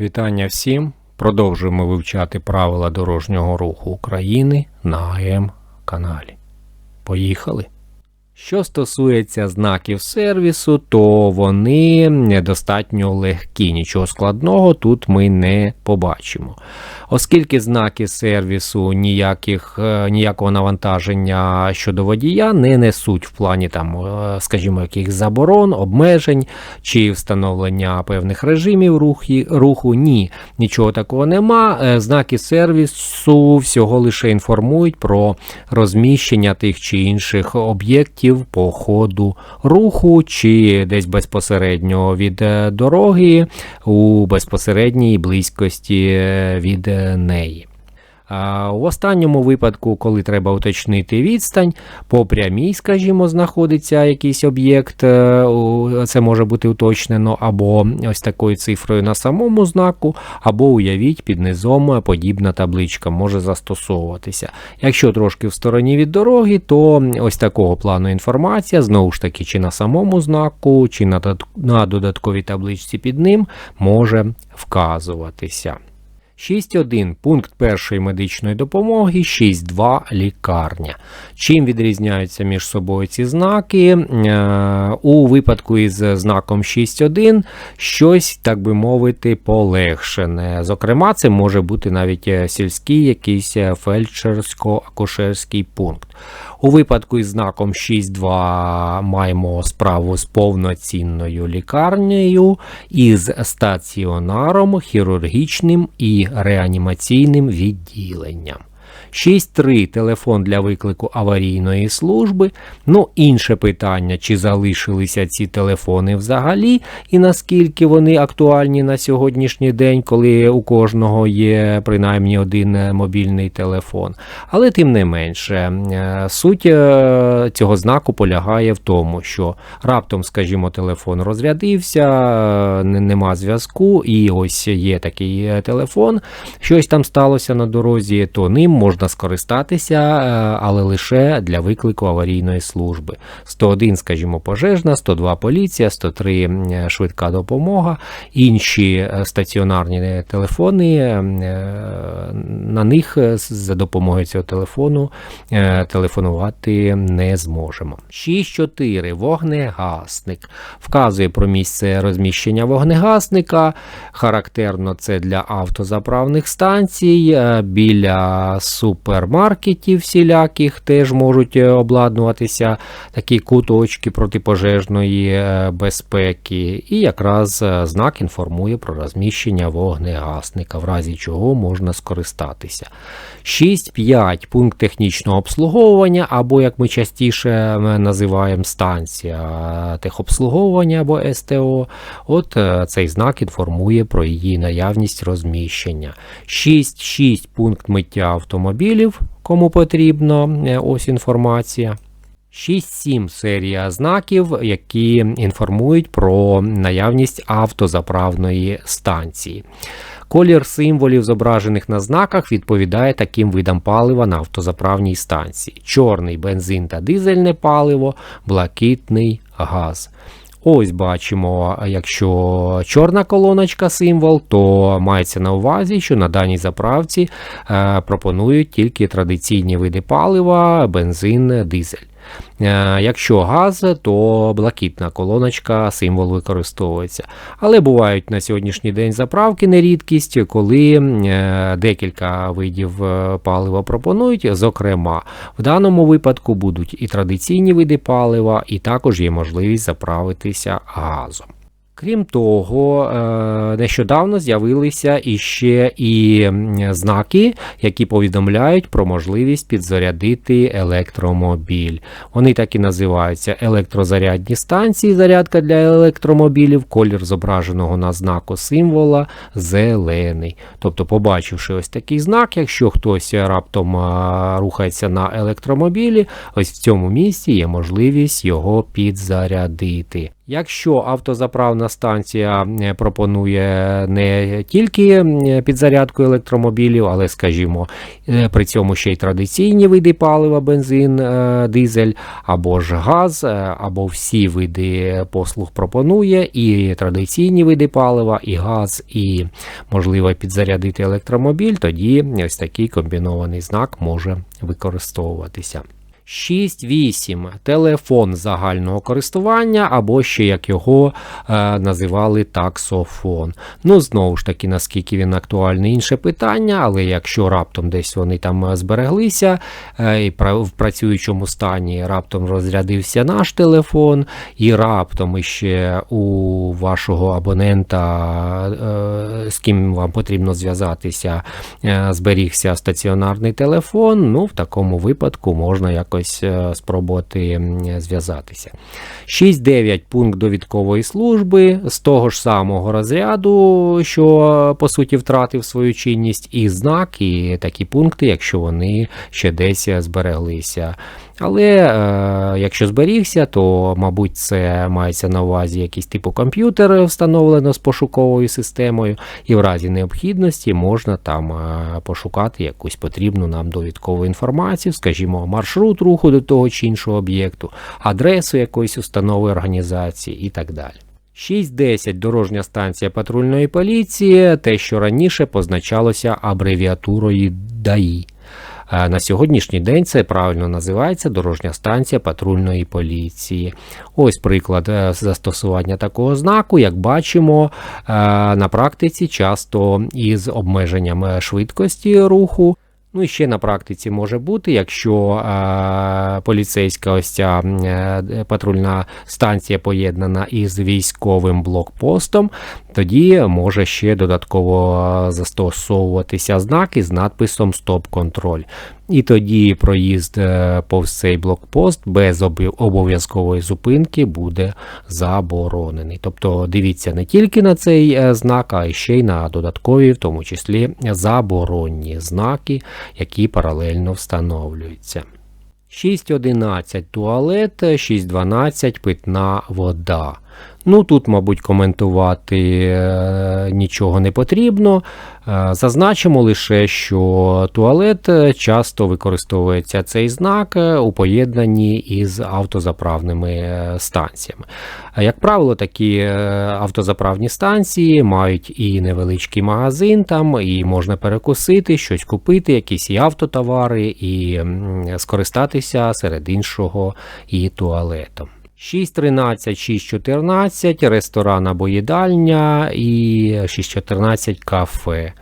Вітання всім! Продовжуємо вивчати правила дорожнього руху України на АМ каналі. Поїхали! Що стосується знаків сервісу, то вони недостатньо легкі. Нічого складного тут ми не побачимо. Оскільки знаки сервісу ніяких, е, ніякого навантаження щодо водія не несуть в плані там, е, скажімо, якихось заборон, обмежень чи встановлення певних режимів руху, ні, нічого такого нема. Е, Знаки сервісу всього лише інформують про розміщення тих чи інших об'єктів по ходу руху, чи десь безпосередньо від е, дороги у безпосередній близькості е, від е, неї. У останньому випадку, коли треба уточнити відстань, по прямій, скажімо, знаходиться якийсь об'єкт, е, це може бути уточнено або ось такою цифрою на самому знаку, або уявіть під низом подібна табличка може застосовуватися. Якщо трошки в стороні від дороги, то ось такого плану інформація, знову ж таки, чи на самому знаку, чи на додатковій табличці під ним може вказуватися. 6.1. Пункт першої медичної допомоги, 6.2. Лікарня. Чим відрізняються між собою ці знаки? Е, У випадку із знаком 6.1 щось, так би мовити, полегшене. Зокрема, це може бути навіть е, сільський якийсь е, фельдшерсько-акушерський пункт. У випадку із знаком 6.2 маємо справу з повноцінною лікарнею із стаціонаром, хірургічним і реанімаційним відділенням. 6.3 телефон для виклику аварійної служби. Ну, інше питання, чи залишилися ці телефони взагалі, і наскільки вони актуальні на сьогоднішній день, коли у кожного є принаймні один е, мобільний телефон. Але тим не менше, е, суть е, цього знаку полягає в тому, що раптом, скажімо, телефон розрядився, нема зв'язку, і ось є такий телефон, щось там сталося на дорозі, то ним можна скористатися, е, але лише для виклику аварійної служби. 101, скажімо, пожежна, 102 поліція, 103 швидка допомога, інші е, стаціонарні телефони. е, На них е, за допомогою цього телефону е, телефонувати не зможемо. 6.4. Вогнегасник вказує про місце розміщення вогнегасника. Характерно це для автозаправних станцій, е, біля супермаркетів всіляких теж можуть е, обладнуватися такі куточки протипожежної е, безпеки. І якраз е, знак інформує про розміщення вогнегасника, в разі чого можна скористатися. 6.5. Пункт технічного обслуговування, або, як ми частіше називаємо станція техобслуговування або СТО. От цей знак інформує про її наявність розміщення. 6.6. Пункт миття автомобілів, кому потрібно, е, ось інформація. 6.7 серія знаків, які інформують про наявність автозаправної станції. Колір символів, зображених на знаках, відповідає таким видам палива на автозаправній станції: чорний бензин та дизельне паливо, блакитний газ. Ось бачимо, якщо чорна колоночка символ, то мається на увазі, що на даній заправці е, пропонують тільки традиційні види палива, бензин, дизель. Е, Якщо газ, то блакитна колоночка символ використовується. Але бувають на сьогоднішній день заправки не рідкість, коли е, декілька видів е, палива пропонують. Зокрема, в даному випадку будуть і традиційні види палива, і також є можливість заправитися газом. Крім того, е, нещодавно з'явилися іще і знаки, які повідомляють про можливість підзарядити електромобіль. Вони так і називаються електрозарядні станції, зарядка для електромобілів, колір зображеного на знаку символа зелений. Тобто, побачивши ось такий знак, якщо хтось раптом рухається на електромобілі, ось в цьому місці є можливість його підзарядити. Якщо автозаправна станція пропонує не тільки підзарядку електромобілів, але, скажімо, е, при цьому ще й традиційні види палива, бензин, е, дизель або ж газ, е, або всі види послуг пропонує, і традиційні види палива, і газ, і можливо підзарядити електромобіль, тоді ось такий комбінований знак може використовуватися. 6.8. Телефон загального користування, або ще як його е, називали таксофон. Ну, знову ж таки, наскільки він актуальний, інше питання, але якщо раптом десь вони там е, збереглися е, і в працюючому стані раптом розрядився наш телефон, і раптом іще у вашого абонента, е, з ким вам потрібно зв'язатися, е, зберігся стаціонарний телефон, ну в такому випадку можна якось е, спробувати зв'язатися. зв'язатися. 6.9 пункт довідкової служби з того ж самого розряду, що е, по суті втратив свою чинність, і знак, і такі пункти, якщо вони ще десь збереглися. Але е, якщо зберігся, то, мабуть, це мається на увазі якийсь типу комп'ютер встановлено з пошуковою системою, і в разі необхідності можна там е, пошукати якусь потрібну нам довідкову інформацію, скажімо, маршрут руху до того чи іншого об'єкту, адресу якоїсь установи організації і так далі. 6.10 дорожня станція патрульної поліції, те, що раніше позначалося абревіатурою ДАІ. На сьогоднішній день це правильно називається дорожня станція патрульної поліції. Ось приклад е, застосування такого знаку. Як бачимо, е, на практиці часто із обмеженням е, швидкості руху. Ну і ще на практиці може бути, якщо е, поліцейська ось ця е, патрульна станція поєднана із військовим блокпостом, тоді може ще додатково застосовуватися знак із надписом Стоп-контроль. І тоді проїзд е, повз цей блокпост без обов'язкової зупинки буде заборонений. Тобто дивіться не тільки на цей е, знак, а ще й на додаткові, в тому числі заборонні знаки, які паралельно встановлюються. 6.11 туалет, 6.12 питна вода. Ну тут, мабуть, коментувати е, нічого не потрібно. Е, Зазначимо лише, що туалет е, часто використовується цей знак у поєднанні із автозаправними станціями. Як правило, такі автозаправні станції мають і невеличкий магазин там, і можна перекусити, щось купити, якісь і автотовари, і скористатися серед іншого і туалетом. 6.13, 6.14, ресторан або їдальня і 6.14 кафе.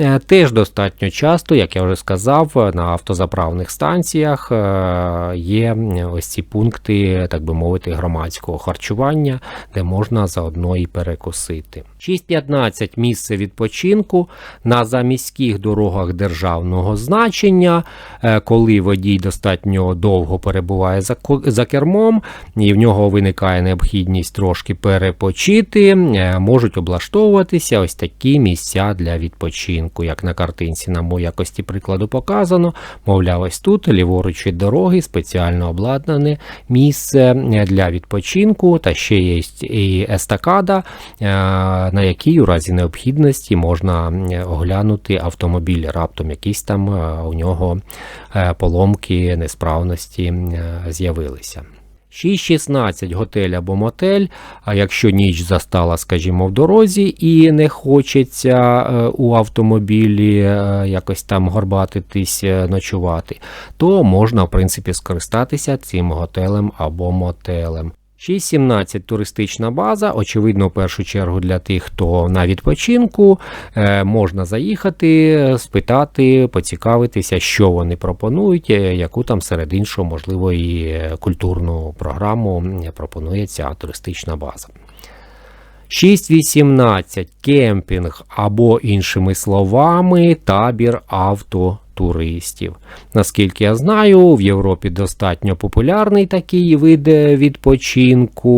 Е, Теж достатньо часто, як я вже сказав, на автозаправних станціях е, є ось ці пункти, так би мовити, громадського харчування, де можна заодно і перекусити. 6.15 місце відпочинку на заміських дорогах державного значення, е, коли водій достатньо довго перебуває за, кермом, і в нього виникає необхідність трошки перепочити, можуть облаштовуватися ось такі місця для відпочинку, як на картинці, на моїй якості прикладу показано. Мовляв, ось тут ліворуч від дороги спеціально обладнане місце е, для відпочинку, та ще є і естакада, е, на якій у разі необхідності можна е, оглянути автомобіль. Раптом якісь там у нього поломки, несправності е, з'явилися. 6.16 готель або мотель. А якщо ніч застала, скажімо, в дорозі і не хочеться е, у автомобілі е, якось там горбатитись, е, ночувати, то можна, в принципі, скористатися цим готелем або мотелем. 6.17 туристична база. Очевидно, в першу чергу для тих, хто на відпочинку, е, можна заїхати, спитати, поцікавитися, що вони пропонують, е, яку там серед іншого, можливо, і е, культурну програму пропонує ця туристична база. 6.18 кемпінг або іншими словами табір автотуристів. Наскільки я знаю, в Європі достатньо популярний такий вид відпочинку,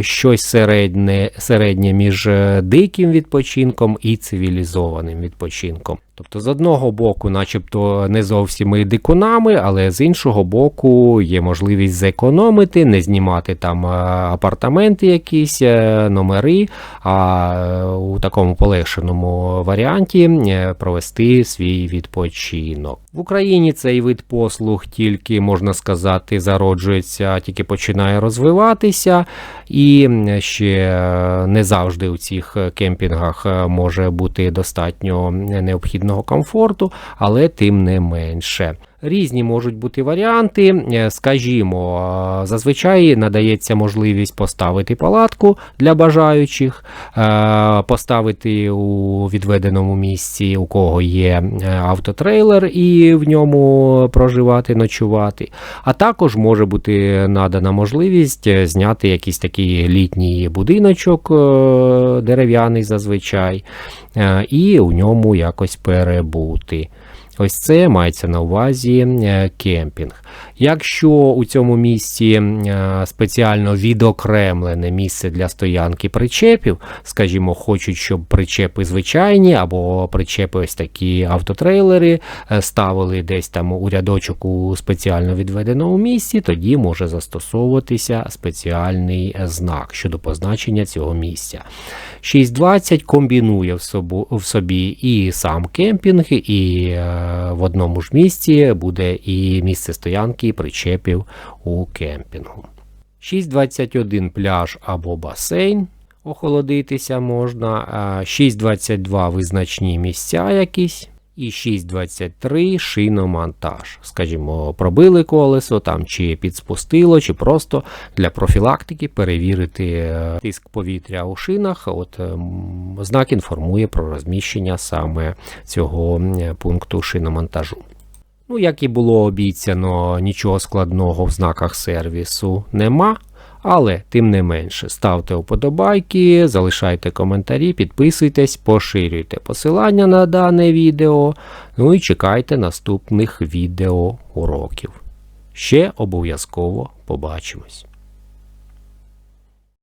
щось середнє, середнє між диким відпочинком і цивілізованим відпочинком. Тобто, з одного боку, начебто, не зовсім і дикунами, але з іншого боку, є можливість зекономити, не знімати там е, апартаменти, якісь е, номери, а у такому полегшеному варіанті е, провести свій відпочинок. В Україні цей вид послуг тільки можна сказати зароджується, тільки починає розвиватися, і ще не завжди у цих кемпінгах може бути достатньо необхідного комфорту, але тим не менше. Різні можуть бути варіанти. Е, Скажімо, е, зазвичай надається можливість поставити палатку для бажаючих, е, поставити у відведеному місці, у кого є автотрейлер, і в ньому проживати, ночувати. А також може бути надана можливість зняти якийсь такий літній будиночок, дерев'яний зазвичай, і у ньому якось перебути. Ось це мається на увазі е, кемпінг. Якщо у цьому місці е, спеціально відокремлене місце для стоянки причепів, скажімо, хочуть, щоб причепи звичайні або причепи ось такі автотрейлери е, ставили десь там у рядочок у спеціально відведеному місці, тоді може застосовуватися спеціальний знак щодо позначення цього місця. 620 комбінує в, собі і сам кемпінг, і в одному ж місці буде і місце стоянки причепів у кемпінгу. 621 пляж або басейн. Охолодитися можна, а 6.22 визначні місця якісь, і 6.23 шиномонтаж. Скажімо, пробили колесо там, чи підспустило, чи просто для профілактики перевірити е, тиск повітря у шинах. От ем, знак інформує про розміщення саме цього пункту шиномонтажу. Ну, як і було обіцяно, нічого складного в знаках сервісу нема. Але тим не менше, ставте вподобайки, залишайте коментарі, підписуйтесь, поширюйте посилання на дане відео. Ну і чекайте наступних відео уроків. Ще обов'язково побачимось.